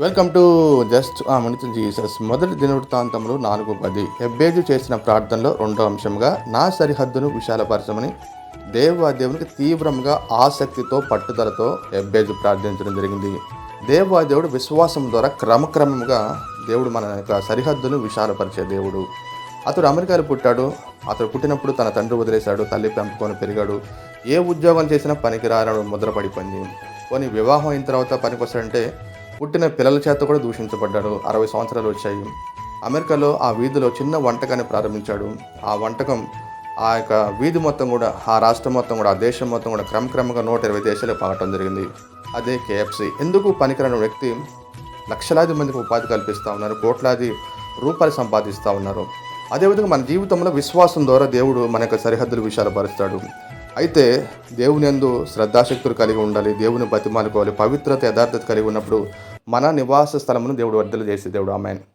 Welcome to just a Jesus. మొదటి దినవృత్తాంతంలో నాలుగు పది. ఎబ్బేజు చేసిన ప్రార్థనలో రెండో అంశంగా నా సరిహద్దును విశాలపరచమని దేవాదేవునికి తీవ్రంగా ఆసక్తితో పట్టుదలతో ఎబ్బేజు ప్రార్థించడం జరిగింది. దేవాదేవుడు విశ్వాసం ద్వారా క్రమక్రమంగా దేవుడు మన యొక్క సరిహద్దును విశాలపరిచే దేవుడు. అతడు అమెరికాలో పుట్టాడు. అతడు పుట్టినప్పుడు తన తండ్రి వదిలేశాడు తల్లి పెంపుకొని పెరిగాడు. ఏ ఉద్యోగం చేసినా పనికి రానడు ముద్రపడిపోయింది కొన్ని పోనీ వివాహం అయిన తర్వాత పనికి వస్తాడంటే పుట్టిన పిల్లల చేత కూడా దూషించబడ్డాడు. అరవై సంవత్సరాలు వచ్చాయి. అమెరికాలో ఆ వీధిలో చిన్న వంటకాన్ని ప్రారంభించాడు. ఆ వంటకం ఆ యొక్క వీధి మొత్తం కూడా ఆ రాష్ట్రం మొత్తం కూడా ఆ దేశం మొత్తం కూడా క్రమక్రమంగా నూట ఇరవై దేశాలకు పాగటం జరిగింది. అదే కేఎఫ్సి ఎందుకు పనికిరాని వ్యక్తి లక్షలాది మందికి ఉపాధి కల్పిస్తూ ఉన్నారు కోట్లాది రూపాయలు సంపాదిస్తూ ఉన్నారు? అదేవిధంగా మన జీవితంలో విశ్వాసం ద్వారా దేవుడు మన యొక్క సరిహద్దులు విశాలపరుస్తాడు అయితే దేవుని ఎందు శ్రద్ధాశక్తులు కలిగి ఉండాలి దేవుని బతిమాలుకోవాలి పవిత్రత యథార్థత కలిగి ఉన్నప్పుడు మన నివాస స్థలమును దేవుడు వర్ధలు చేసే దేవుడు ఆమెను.